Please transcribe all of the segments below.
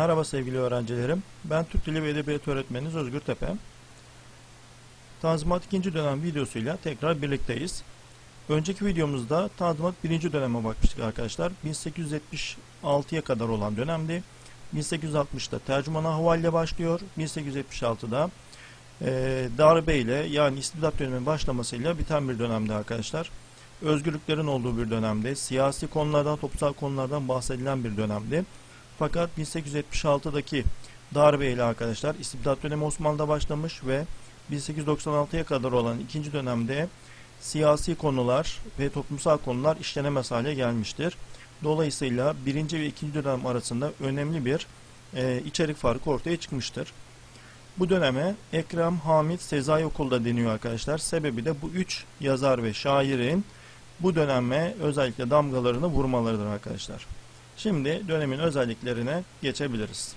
Merhaba sevgili öğrencilerim. Ben Türk Dili ve Edebiyatı öğretmeniniz Özgür Tepe. Tanzimat 2. dönem videosuyla tekrar birlikteyiz. Önceki videomuzda Tanzimat 1. döneme bakmıştık arkadaşlar. 1876'ya kadar olan dönemdi. 1860'da tercüman ahvalle başlıyor. 1876'da e, darbe ile yani istibdat döneminin başlamasıyla biten bir dönemde arkadaşlar. Özgürlüklerin olduğu bir dönemde, siyasi konulardan, toplumsal konulardan bahsedilen bir dönemdi. Fakat 1876'daki darbe ile arkadaşlar istibdat dönemi Osmanlı'da başlamış ve 1896'ya kadar olan ikinci dönemde siyasi konular ve toplumsal konular işlenemez hale gelmiştir. Dolayısıyla birinci ve ikinci dönem arasında önemli bir e, içerik farkı ortaya çıkmıştır. Bu döneme Ekrem Hamit Sezai Okulu deniyor arkadaşlar. Sebebi de bu üç yazar ve şairin bu döneme özellikle damgalarını vurmalarıdır arkadaşlar. Şimdi dönemin özelliklerine geçebiliriz.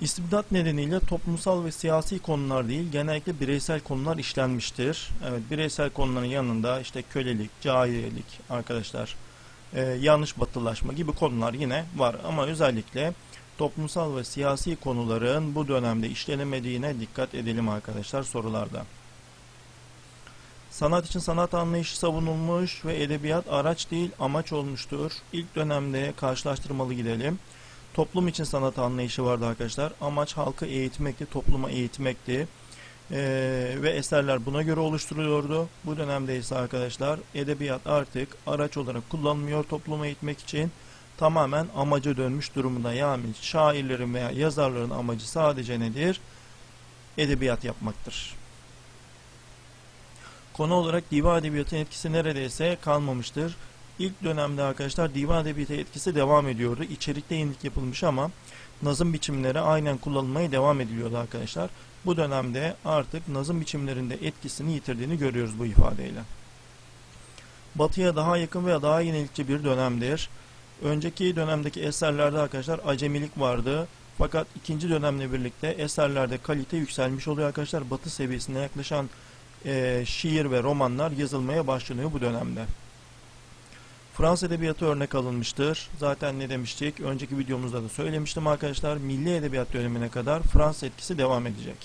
İstibdat nedeniyle toplumsal ve siyasi konular değil, genellikle bireysel konular işlenmiştir. Evet, bireysel konuların yanında işte kölelik, cahililik arkadaşlar, e, yanlış batılaşma gibi konular yine var. Ama özellikle toplumsal ve siyasi konuların bu dönemde işlenemediğine dikkat edelim arkadaşlar sorularda. Sanat için sanat anlayışı savunulmuş ve edebiyat araç değil amaç olmuştur. İlk dönemde karşılaştırmalı gidelim. Toplum için sanat anlayışı vardı arkadaşlar. Amaç halkı eğitmekti, topluma eğitmekti. Ee, ve eserler buna göre oluşturuluyordu. Bu dönemde ise arkadaşlar edebiyat artık araç olarak kullanılmıyor topluma eğitmek için. Tamamen amaca dönmüş durumunda. Yani şairlerin veya yazarların amacı sadece nedir? Edebiyat yapmaktır. Konu olarak divan edebiyatının etkisi neredeyse kalmamıştır. İlk dönemde arkadaşlar divan edebiyatı etkisi devam ediyordu. İçerikte yenilik yapılmış ama nazım biçimleri aynen kullanılmaya devam ediliyordu arkadaşlar. Bu dönemde artık nazım biçimlerinde etkisini yitirdiğini görüyoruz bu ifadeyle. Batıya daha yakın veya daha yenilikçi bir dönemdir. Önceki dönemdeki eserlerde arkadaşlar acemilik vardı. Fakat ikinci dönemle birlikte eserlerde kalite yükselmiş oluyor arkadaşlar. Batı seviyesine yaklaşan e, şiir ve romanlar yazılmaya başlanıyor bu dönemde. Fransız edebiyatı örnek alınmıştır. Zaten ne demiştik? Önceki videomuzda da söylemiştim arkadaşlar. Milli edebiyat dönemine kadar Fransız etkisi devam edecek.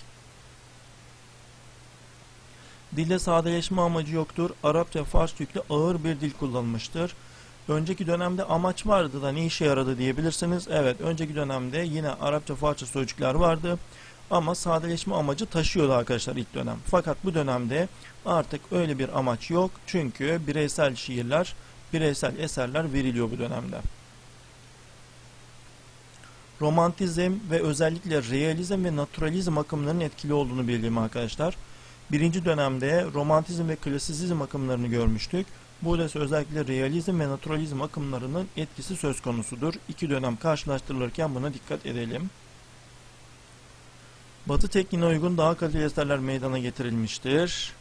Dilde sadeleşme amacı yoktur. Arapça, Fars yüklü ağır bir dil kullanılmıştır. Önceki dönemde amaç vardı da ne işe yaradı diyebilirsiniz. Evet, önceki dönemde yine Arapça, Farsça sözcükler vardı. Ama sadeleşme amacı taşıyordu arkadaşlar ilk dönem. Fakat bu dönemde artık öyle bir amaç yok. Çünkü bireysel şiirler, bireysel eserler veriliyor bu dönemde. Romantizm ve özellikle realizm ve naturalizm akımlarının etkili olduğunu bildiğim arkadaşlar. Birinci dönemde romantizm ve klasizm akımlarını görmüştük. Burada ise özellikle realizm ve naturalizm akımlarının etkisi söz konusudur. İki dönem karşılaştırılırken buna dikkat edelim. Batı tekniğine uygun daha kaliteli eserler meydana getirilmiştir.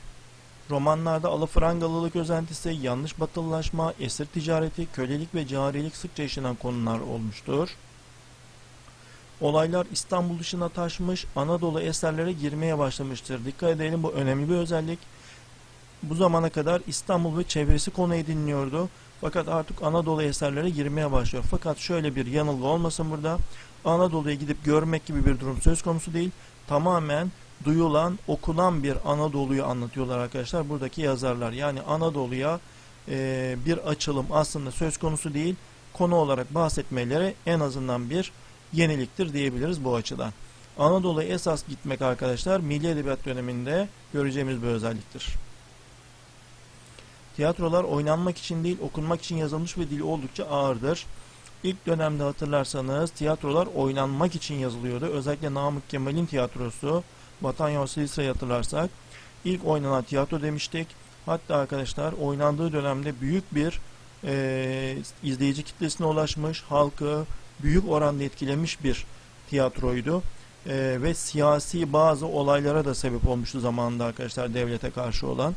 Romanlarda alafrangalılık özentisi, yanlış batılılaşma, esir ticareti, kölelik ve carilik sıkça işlenen konular olmuştur. Olaylar İstanbul dışına taşmış, Anadolu eserlere girmeye başlamıştır. Dikkat edelim bu önemli bir özellik. Bu zamana kadar İstanbul ve çevresi konu ediniliyordu. Fakat artık Anadolu eserlere girmeye başlıyor. Fakat şöyle bir yanılgı olmasın burada. Anadolu'ya gidip görmek gibi bir durum söz konusu değil. Tamamen duyulan, okunan bir Anadolu'yu anlatıyorlar arkadaşlar. Buradaki yazarlar. Yani Anadolu'ya e, bir açılım aslında söz konusu değil. Konu olarak bahsetmeleri en azından bir yeniliktir diyebiliriz bu açıdan. Anadolu'ya esas gitmek arkadaşlar Milli Edebiyat döneminde göreceğimiz bir özelliktir. Tiyatrolar oynanmak için değil okunmak için yazılmış ve dili oldukça ağırdır. İlk dönemde hatırlarsanız tiyatrolar oynanmak için yazılıyordu. Özellikle Namık Kemal'in tiyatrosu Vatan Yavrusu Lise'yi hatırlarsak ilk oynanan tiyatro demiştik. Hatta arkadaşlar oynandığı dönemde büyük bir e, izleyici kitlesine ulaşmış, halkı büyük oranda etkilemiş bir tiyatroydu. E, ve siyasi bazı olaylara da sebep olmuştu zamanında arkadaşlar devlete karşı olan.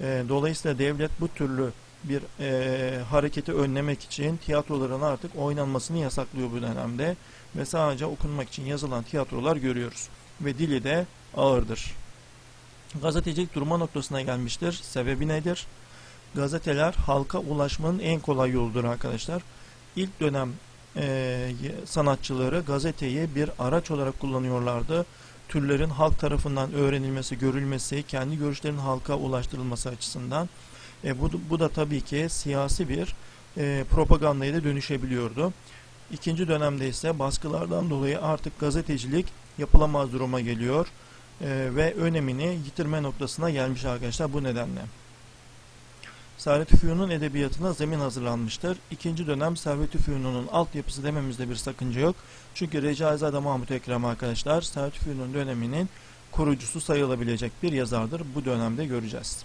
E, dolayısıyla devlet bu türlü bir e, hareketi önlemek için tiyatroların artık oynanmasını yasaklıyor bu dönemde ve sadece okunmak için yazılan tiyatrolar görüyoruz ve dili de ağırdır. Gazetecilik durma noktasına gelmiştir. Sebebi nedir? gazeteler halka ulaşmanın en kolay yoludur arkadaşlar. İlk dönem e, sanatçıları gazeteyi bir araç olarak kullanıyorlardı. Türlerin halk tarafından öğrenilmesi, görülmesi, kendi görüşlerin halka ulaştırılması açısından. E, bu, bu da tabii ki siyasi bir e, propagandaya da dönüşebiliyordu. İkinci dönemde ise baskılardan dolayı artık gazetecilik yapılamaz duruma geliyor e, ve önemini yitirme noktasına gelmiş arkadaşlar bu nedenle. Servet-i Fünun edebiyatına zemin hazırlanmıştır. İkinci dönem Servet-i Fünun'un altyapısı dememizde bir sakınca yok. Çünkü Recaizade Mahmut Ekrem arkadaşlar Servet-i Fünun döneminin kurucusu sayılabilecek bir yazardır. Bu dönemde göreceğiz.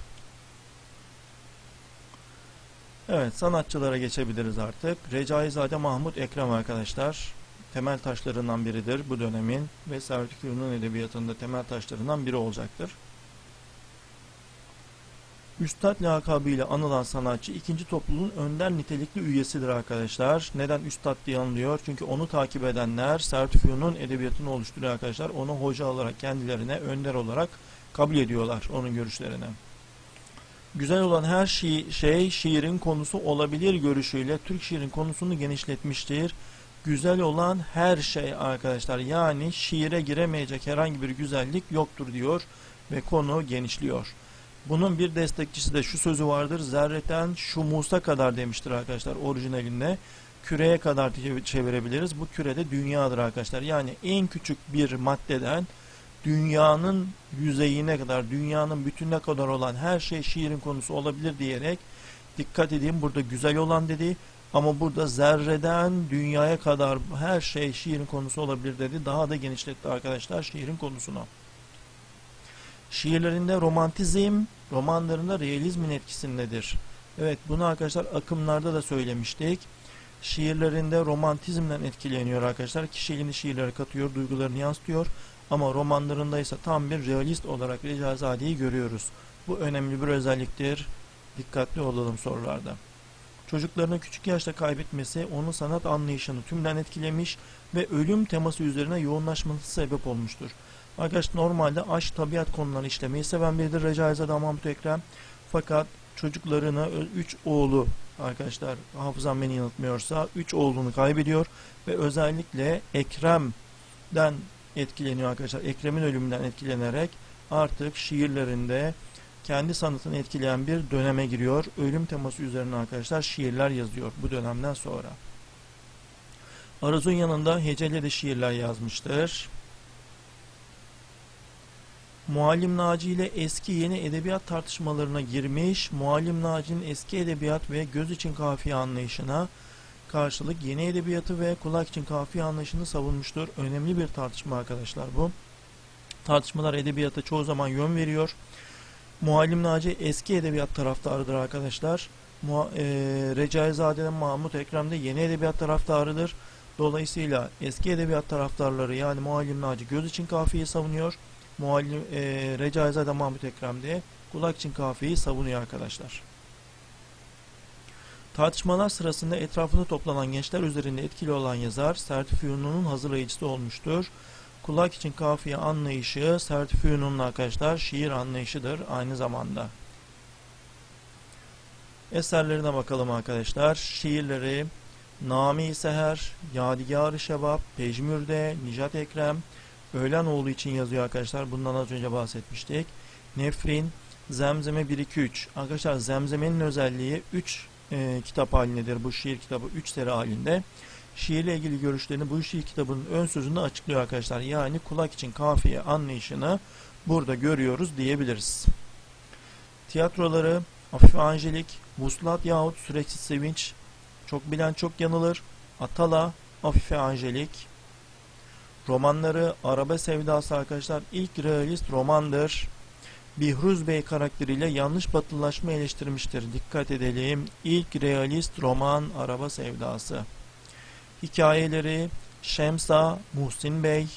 Evet sanatçılara geçebiliriz artık. Recaizade Mahmut Ekrem arkadaşlar temel taşlarından biridir bu dönemin ve Servet-i Fünun edebiyatında temel taşlarından biri olacaktır. Üstad lakabıyla anılan sanatçı ikinci topluluğun önder nitelikli üyesidir arkadaşlar. Neden Üstad diye anılıyor? Çünkü onu takip edenler Sertifiyon'un edebiyatını oluşturuyor arkadaşlar. Onu hoca olarak kendilerine önder olarak kabul ediyorlar onun görüşlerine. Güzel olan her şi şey şiirin konusu olabilir görüşüyle Türk şiirin konusunu genişletmiştir. Güzel olan her şey arkadaşlar yani şiire giremeyecek herhangi bir güzellik yoktur diyor ve konu genişliyor. Bunun bir destekçisi de şu sözü vardır. Zerreten şu Musa kadar demiştir arkadaşlar orijinalinde. Küreye kadar çevirebiliriz. Bu kürede dünyadır arkadaşlar. Yani en küçük bir maddeden dünyanın yüzeyine kadar, dünyanın bütününe kadar olan her şey şiirin konusu olabilir diyerek dikkat edin burada güzel olan dedi. Ama burada zerreden dünyaya kadar her şey şiirin konusu olabilir dedi. Daha da genişletti arkadaşlar şiirin konusunu. Şiirlerinde romantizm, romanlarında realizmin etkisindedir. Evet bunu arkadaşlar akımlarda da söylemiştik. Şiirlerinde romantizmden etkileniyor arkadaşlar. Kişiliğini şiirlere katıyor, duygularını yansıtıyor. Ama romanlarında ise tam bir realist olarak Recazade'yi görüyoruz. Bu önemli bir özelliktir. Dikkatli olalım sorularda. Çocuklarını küçük yaşta kaybetmesi onun sanat anlayışını tümden etkilemiş ve ölüm teması üzerine yoğunlaşması sebep olmuştur. Arkadaş normalde aşk tabiat konularını işlemeyi seven biridir Recaizade Mahmut Ekrem. Fakat çocuklarını, üç oğlu arkadaşlar hafızam beni yanıltmıyorsa üç oğlunu kaybediyor ve özellikle Ekrem'den etkileniyor arkadaşlar. Ekrem'in ölümünden etkilenerek artık şiirlerinde kendi sanatını etkileyen bir döneme giriyor. Ölüm teması üzerine arkadaşlar şiirler yazıyor bu dönemden sonra. Araz'ın yanında heceli de şiirler yazmıştır. Muallim Naci ile eski yeni edebiyat tartışmalarına girmiş, Muallim Naci'nin eski edebiyat ve göz için kafiye anlayışına karşılık yeni edebiyatı ve kulak için kafiye anlayışını savunmuştur. Önemli bir tartışma arkadaşlar bu. Tartışmalar edebiyata çoğu zaman yön veriyor. Muallim Naci eski edebiyat taraftarıdır arkadaşlar. Mu e, Recaizade'nin Mahmut Ekrem de yeni edebiyat taraftarıdır. Dolayısıyla eski edebiyat taraftarları yani Muallim Naci göz için kafiyeyi savunuyor muallim e, Recaizade Mahmut Ekrem de kulak için kafiyeyi savunuyor arkadaşlar. Tartışmalar sırasında etrafında toplanan gençler üzerinde etkili olan yazar Sertifiyonunun hazırlayıcısı olmuştur. Kulak için kafiye anlayışı Sertifiyonunun arkadaşlar şiir anlayışıdır aynı zamanda. Eserlerine bakalım arkadaşlar. Şiirleri Nami Seher, Yadigar-ı Şebap, Pejmürde, Nicat Ekrem, Öğlenoğlu için yazıyor arkadaşlar. Bundan az önce bahsetmiştik. Nefrin, Zemzeme 1-2-3. Arkadaşlar Zemzeme'nin özelliği 3 e, kitap halindedir. Bu şiir kitabı 3 seri halinde. Şiirle ilgili görüşlerini bu şiir kitabının ön sözünde açıklıyor arkadaşlar. Yani kulak için kafiye anlayışını burada görüyoruz diyebiliriz. Tiyatroları Afife Angelik, Vuslat yahut Süreksiz Sevinç, Çok Bilen Çok Yanılır, Atala, Afife Angelik, Romanları Araba Sevdası arkadaşlar ilk realist romandır. Bihruz Bey karakteriyle yanlış batılılaşma eleştirmiştir. Dikkat edelim. İlk realist roman Araba Sevdası. Hikayeleri Şemsa Muhsin Bey.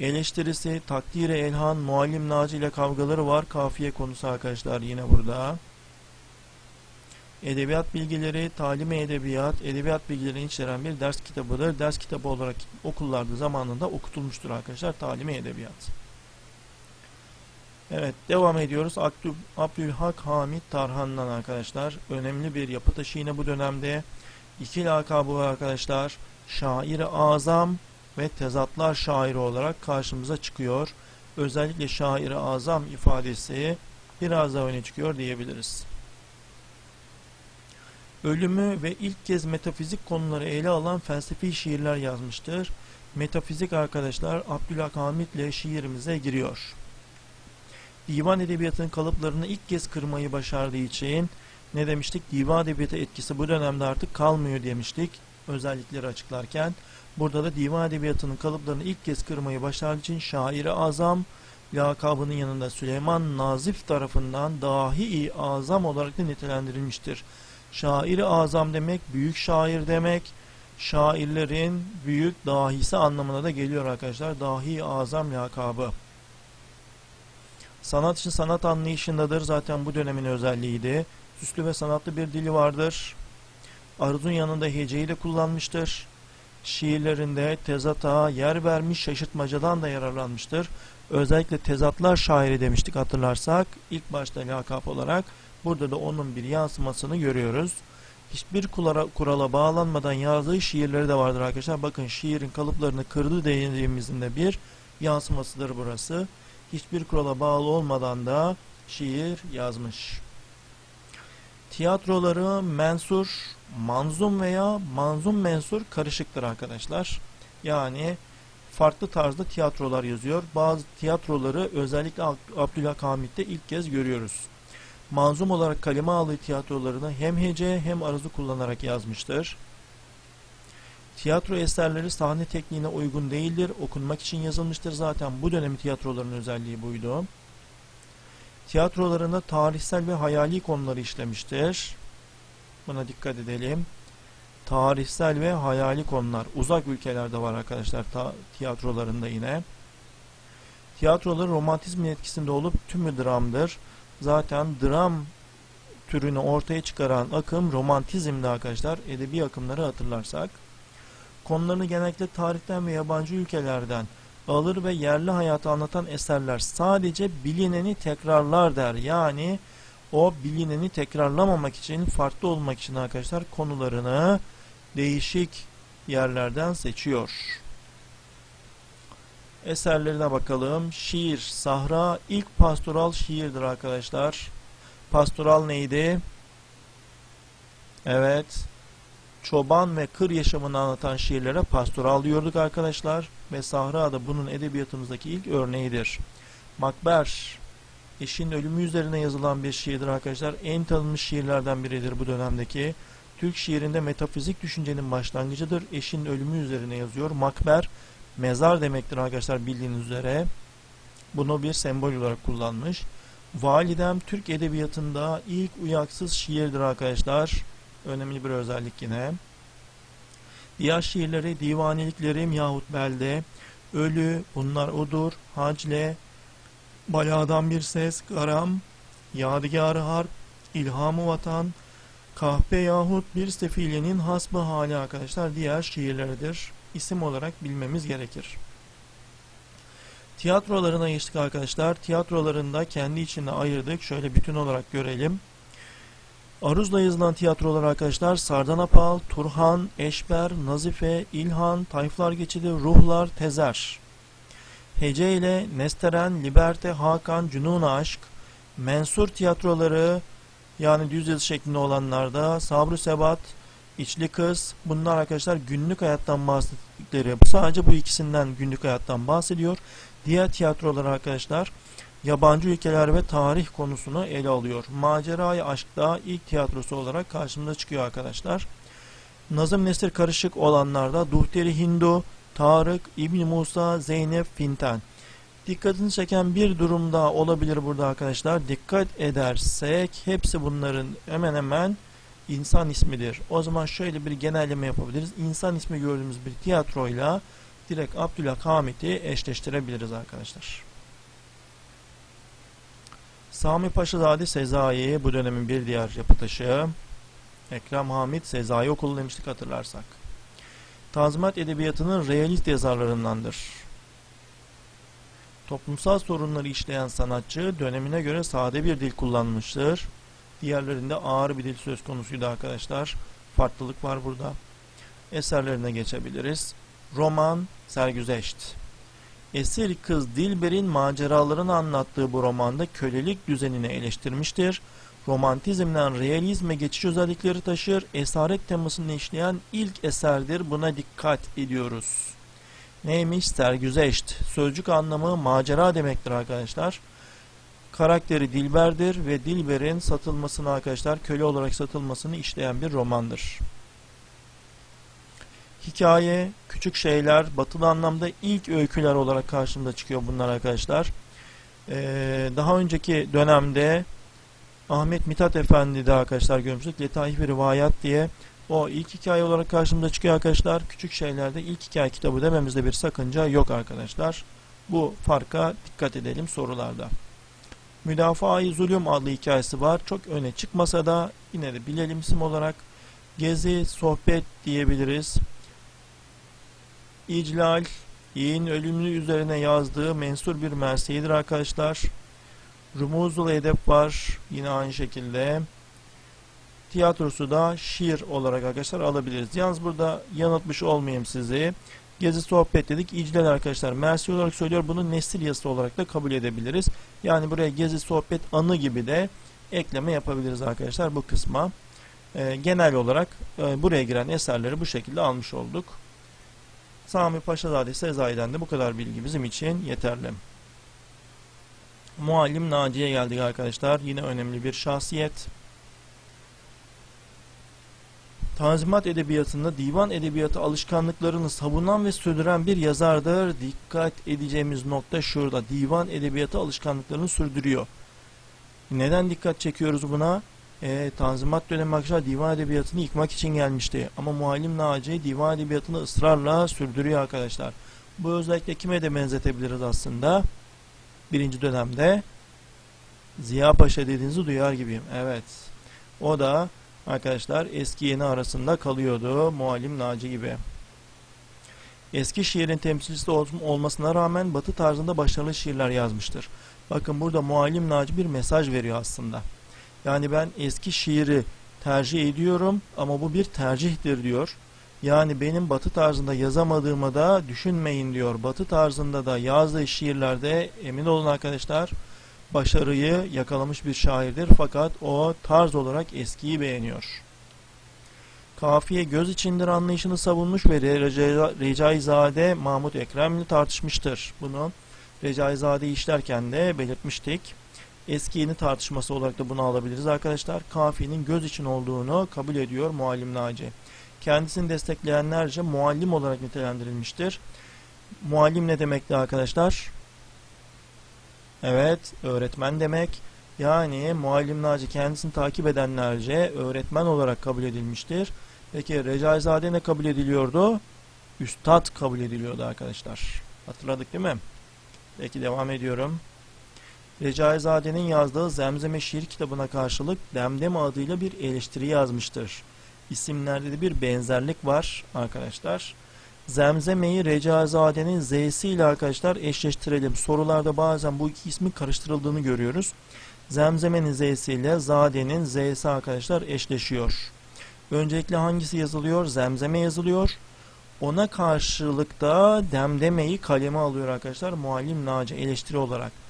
Eleştirisi Takdire Elhan Muallim Naci ile kavgaları var. Kafiye konusu arkadaşlar yine burada. Edebiyat bilgileri, talimi edebiyat, edebiyat bilgilerini içeren bir ders kitabıdır. Ders kitabı olarak okullarda zamanında okutulmuştur arkadaşlar talimi edebiyat. Evet devam ediyoruz. Abdül, Abdülhak Hamit Tarhan'dan arkadaşlar. Önemli bir yapı taşı yine bu dönemde. İki lakabı var arkadaşlar. Şair-i Azam ve tezatlar şairi olarak karşımıza çıkıyor. Özellikle şair-i azam ifadesi biraz daha öne çıkıyor diyebiliriz. Ölümü ve ilk kez metafizik konuları ele alan felsefi şiirler yazmıştır. Metafizik arkadaşlar Abdülhak Hamit ile şiirimize giriyor. Divan edebiyatının kalıplarını ilk kez kırmayı başardığı için ne demiştik? Divan edebiyatı etkisi bu dönemde artık kalmıyor demiştik. Özellikleri açıklarken. Burada da divan edebiyatının kalıplarını ilk kez kırmayı başardığı için şairi azam lakabının yanında Süleyman Nazif tarafından dahi azam olarak da nitelendirilmiştir. Şairi azam demek büyük şair demek. Şairlerin büyük dahisi anlamına da geliyor arkadaşlar. Dahi azam lakabı. Sanat için sanat anlayışındadır. Zaten bu dönemin özelliğiydi. Süslü ve sanatlı bir dili vardır. Aruzun yanında heceyi de kullanmıştır. Şiirlerinde tezata yer vermiş şaşırtmacadan da yararlanmıştır. Özellikle tezatlar şairi demiştik hatırlarsak ilk başta lakap olarak burada da onun bir yansımasını görüyoruz. Hiçbir kurala, kurala bağlanmadan yazdığı şiirleri de vardır arkadaşlar. Bakın şiirin kalıplarını kırdı dediğimizin de bir yansımasıdır burası. Hiçbir kurala bağlı olmadan da şiir yazmış. Tiyatroları mensur, manzum veya manzum mensur karışıktır arkadaşlar. Yani farklı tarzda tiyatrolar yazıyor. Bazı tiyatroları özellikle Abdülhak Hamit'te ilk kez görüyoruz. Manzum olarak kaleme aldığı tiyatrolarını hem hece hem arızı kullanarak yazmıştır. Tiyatro eserleri sahne tekniğine uygun değildir. Okunmak için yazılmıştır. Zaten bu dönemin tiyatrolarının özelliği buydu. Tiyatrolarında tarihsel ve hayali konuları işlemiştir. Buna dikkat edelim. Tarihsel ve hayali konular. Uzak ülkelerde var arkadaşlar tiyatrolarında yine. Tiyatroları romantizmin etkisinde olup tümü dramdır. Zaten dram türünü ortaya çıkaran akım romantizmdi arkadaşlar. Edebi akımları hatırlarsak. Konularını genellikle tarihten ve yabancı ülkelerden alır ve yerli hayatı anlatan eserler sadece bilineni tekrarlar der. Yani o bilineni tekrarlamamak için, farklı olmak için arkadaşlar konularını değişik yerlerden seçiyor. Eserlerine bakalım. Şiir, Sahra ilk pastoral şiirdir arkadaşlar. Pastoral neydi? Evet. Çoban ve kır yaşamını anlatan şiirlere pastoral diyorduk arkadaşlar. Ve Sahra da bunun edebiyatımızdaki ilk örneğidir. Makber, eşin ölümü üzerine yazılan bir şiirdir arkadaşlar. En tanınmış şiirlerden biridir bu dönemdeki. Türk şiirinde metafizik düşüncenin başlangıcıdır. Eşin ölümü üzerine yazıyor. Makber, mezar demektir arkadaşlar bildiğiniz üzere. Bunu bir sembol olarak kullanmış. Validem Türk edebiyatında ilk uyaksız şiirdir arkadaşlar. Önemli bir özellik yine. Diğer şiirleri divaniliklerim yahut belde, ölü, bunlar odur, hacle, baladan bir ses, garam, yadigar harp, ilhamı vatan, kahpe yahut bir sefilenin hasbı hali arkadaşlar diğer şiirleridir. İsim olarak bilmemiz gerekir. Tiyatrolarına geçtik arkadaşlar. Tiyatrolarında kendi içinde ayırdık. Şöyle bütün olarak görelim. Aruz'la yazılan tiyatrolar arkadaşlar Sardanapal, Turhan, Eşber, Nazife, İlhan, Tayflar Geçidi, Ruhlar, Tezer. Hece ile Nesteren, Liberte, Hakan, Cunun Aşk, Mensur tiyatroları yani düz yazı şeklinde olanlarda Sabru Sebat, İçli Kız bunlar arkadaşlar günlük hayattan bahsettikleri. Sadece bu ikisinden günlük hayattan bahsediyor. Diğer tiyatrolar arkadaşlar yabancı ülkeler ve tarih konusunu ele alıyor. Macerayı Aşk'ta ilk tiyatrosu olarak karşımıza çıkıyor arkadaşlar. Nazım Nesir karışık olanlarda Duhteri Hindu, Tarık, İbn Musa, Zeynep, Finten. Dikkatini çeken bir durum daha olabilir burada arkadaşlar. Dikkat edersek hepsi bunların hemen hemen insan ismidir. O zaman şöyle bir genelleme yapabiliriz. İnsan ismi gördüğümüz bir tiyatroyla direkt Abdülhak Hamit'i eşleştirebiliriz arkadaşlar. Sami Paşazade Sezai bu dönemin bir diğer yapı taşı. Ekrem Hamit Sezai Okulu demiştik hatırlarsak. Tazminat Edebiyatı'nın realist yazarlarındandır. Toplumsal sorunları işleyen sanatçı dönemine göre sade bir dil kullanmıştır. Diğerlerinde ağır bir dil söz konusuydu arkadaşlar. Farklılık var burada. Eserlerine geçebiliriz. Roman, Sergüzeşt. Esir kız Dilber'in maceralarını anlattığı bu romanda kölelik düzenini eleştirmiştir. Romantizmden realizme geçiş özellikleri taşır. Esaret temasını işleyen ilk eserdir. Buna dikkat ediyoruz. Neymiş? Sergüzeşt. Sözcük anlamı macera demektir arkadaşlar. Karakteri Dilber'dir ve Dilber'in satılmasını arkadaşlar köle olarak satılmasını işleyen bir romandır. Hikaye, küçük şeyler, batılı anlamda ilk öyküler olarak karşımıza çıkıyor bunlar arkadaşlar. Ee, daha önceki dönemde Ahmet Mithat Efendi de arkadaşlar görmüştük. Letaif ve Rivayat diye o ilk hikaye olarak karşımıza çıkıyor arkadaşlar. Küçük şeylerde ilk hikaye kitabı dememizde bir sakınca yok arkadaşlar. Bu farka dikkat edelim sorularda. Müdafaa-i Zulüm adlı hikayesi var. Çok öne çıkmasa da yine de bilelim isim olarak gezi, sohbet diyebiliriz. İclal, yiğin ölümlü üzerine yazdığı mensur bir mersiyedir arkadaşlar. Rumuzul Edep var. Yine aynı şekilde. Tiyatrosu da şiir olarak arkadaşlar alabiliriz. Yalnız burada yanıltmış olmayayım sizi. Gezi sohbet dedik. İclal arkadaşlar mersi olarak söylüyor. Bunu nesil yazısı olarak da kabul edebiliriz. Yani buraya gezi sohbet anı gibi de ekleme yapabiliriz arkadaşlar bu kısma. Ee, genel olarak e, buraya giren eserleri bu şekilde almış olduk. Sami Paşazade Sezai'den de bu kadar bilgi bizim için yeterli. Muallim Naci'ye geldik arkadaşlar. Yine önemli bir şahsiyet. Tanzimat edebiyatında divan edebiyatı alışkanlıklarını savunan ve sürdüren bir yazardır. Dikkat edeceğimiz nokta şurada. Divan edebiyatı alışkanlıklarını sürdürüyor. Neden dikkat çekiyoruz buna? E, Tanzimat dönemi arkadaşlar divan edebiyatını yıkmak için gelmişti. Ama Muallim Naci divan edebiyatını ısrarla sürdürüyor arkadaşlar. Bu özellikle kime de benzetebiliriz aslında? Birinci dönemde Ziya Paşa dediğinizi duyar gibiyim. Evet. O da arkadaşlar eski yeni arasında kalıyordu. Muallim Naci gibi. Eski şiirin temsilcisi olmasına rağmen batı tarzında başarılı şiirler yazmıştır. Bakın burada Muallim Naci bir mesaj veriyor aslında. Yani ben eski şiiri tercih ediyorum ama bu bir tercihtir diyor. Yani benim batı tarzında yazamadığımı da düşünmeyin diyor. Batı tarzında da yazdığı şiirlerde emin olun arkadaşlar başarıyı yakalamış bir şairdir. Fakat o tarz olarak eskiyi beğeniyor. Kafiye göz içindir anlayışını savunmuş ve Recaizade Mahmut Ekrem'le tartışmıştır. Bunu Recaizade işlerken de belirtmiştik. Eski yeni tartışması olarak da bunu alabiliriz arkadaşlar. Kafiyenin göz için olduğunu kabul ediyor Muallim Naci. Kendisini destekleyenlerce muallim olarak nitelendirilmiştir. Muallim ne demekti arkadaşlar? Evet, öğretmen demek. Yani muallim Naci kendisini takip edenlerce öğretmen olarak kabul edilmiştir. Peki Recaizade ne kabul ediliyordu? Üstad kabul ediliyordu arkadaşlar. Hatırladık değil mi? Peki devam ediyorum. Recaizade'nin yazdığı Zemzeme şiir kitabına karşılık Demdem adıyla bir eleştiri yazmıştır. İsimlerde de bir benzerlik var arkadaşlar. Zemzeme'yi Recaizade'nin Z'si ile arkadaşlar eşleştirelim. Sorularda bazen bu iki ismin karıştırıldığını görüyoruz. Zemzeme'nin Z'si ile Zade'nin Z'si arkadaşlar eşleşiyor. Öncelikle hangisi yazılıyor? Zemzeme yazılıyor. Ona karşılık da Demdeme'yi kaleme alıyor arkadaşlar. Muallim Naci eleştiri olarak.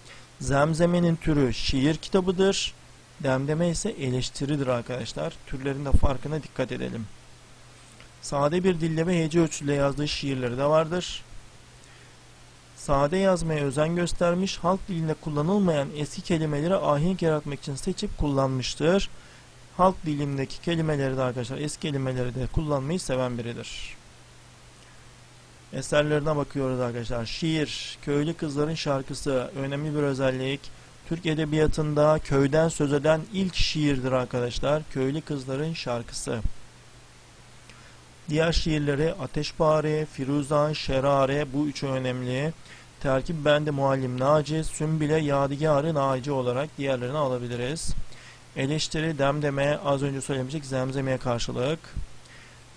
Zemzeme'nin türü şiir kitabıdır. Demdeme ise eleştiridir arkadaşlar. Türlerin de farkına dikkat edelim. Sade bir dille ve hece ölçüsüyle yazdığı şiirleri de vardır. Sade yazmaya özen göstermiş, halk dilinde kullanılmayan eski kelimeleri ahenk yaratmak için seçip kullanmıştır. Halk dilindeki kelimeleri de arkadaşlar eski kelimeleri de kullanmayı seven biridir. Eserlerine bakıyoruz arkadaşlar. Şiir, köylü kızların şarkısı önemli bir özellik. Türk edebiyatında köyden söz eden ilk şiirdir arkadaşlar. Köylü kızların şarkısı. Diğer şiirleri Ateşpare, Firuzan, Şerare bu üçü önemli. Terkip bende Muallim Naci, Sümbile, Yadigarı, Naci olarak diğerlerini alabiliriz. Eleştiri, demdeme, az önce söylemiştik zemzemeye karşılık.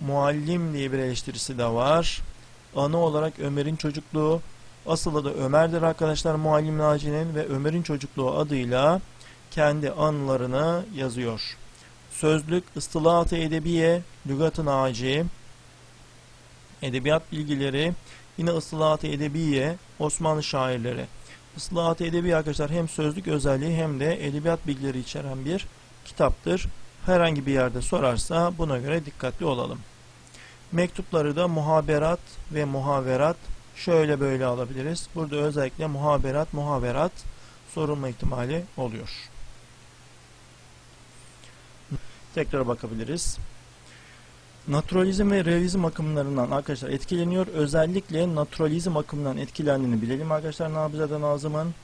Muallim diye bir eleştirisi de var. Anı olarak Ömer'in çocukluğu, Asıl adı Ömer'dir arkadaşlar Muallim Naci'nin ve Ömer'in çocukluğu adıyla kendi anılarını yazıyor. Sözlük, ıstılahat-ı edebiye, lügat-ı naci, edebiyat bilgileri, yine ıstılahat-ı edebiye, Osmanlı şairleri. Islahat-ı Edebi arkadaşlar hem sözlük özelliği hem de edebiyat bilgileri içeren bir kitaptır. Herhangi bir yerde sorarsa buna göre dikkatli olalım. Mektupları da muhaberat ve muhaverat şöyle böyle alabiliriz. Burada özellikle muhaberat muhaverat sorulma ihtimali oluyor. Tekrar bakabiliriz. Naturalizm ve realizm akımlarından arkadaşlar etkileniyor. Özellikle naturalizm akımından etkilendiğini bilelim arkadaşlar Nabizade Nazım'ın.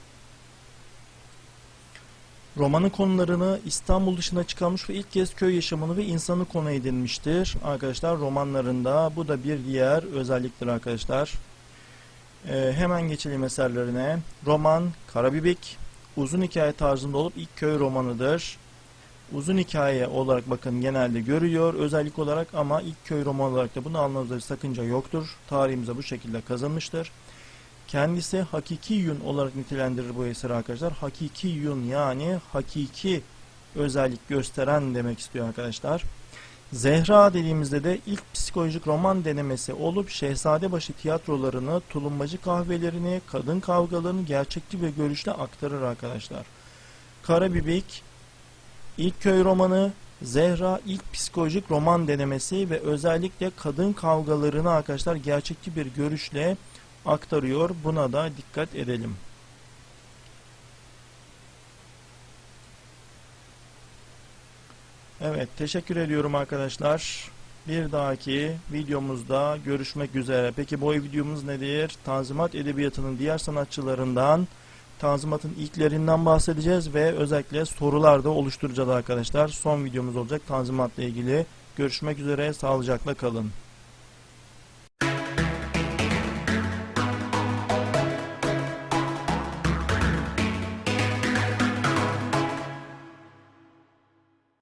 Romanın konularını İstanbul dışına çıkarmış ve ilk kez köy yaşamını ve insanı konu edinmiştir. Arkadaşlar romanlarında bu da bir diğer özelliktir arkadaşlar. Ee, hemen geçelim eserlerine. Roman Karabibik uzun hikaye tarzında olup ilk köy romanıdır uzun hikaye olarak bakın genelde görüyor özellik olarak ama ilk köy romanı olarak da bunu almanızda sakınca yoktur. Tarihimize bu şekilde kazanmıştır. Kendisi hakiki yün olarak nitelendirir bu eseri arkadaşlar. Hakiki yün yani hakiki özellik gösteren demek istiyor arkadaşlar. Zehra dediğimizde de ilk psikolojik roman denemesi olup Şehzadebaşı tiyatrolarını, tulumbacı kahvelerini, kadın kavgalarını gerçekçi ve görüşle aktarır arkadaşlar. Karabibik İlk köy romanı, Zehra ilk psikolojik roman denemesi ve özellikle kadın kavgalarını arkadaşlar gerçekçi bir görüşle aktarıyor. Buna da dikkat edelim. Evet teşekkür ediyorum arkadaşlar. Bir dahaki videomuzda görüşmek üzere. Peki bu videomuz nedir? Tanzimat Edebiyatı'nın diğer sanatçılarından Tanzimat'ın ilklerinden bahsedeceğiz ve özellikle sorular da oluşturacağız arkadaşlar. Son videomuz olacak Tanzimat'la ilgili. Görüşmek üzere, sağlıcakla kalın.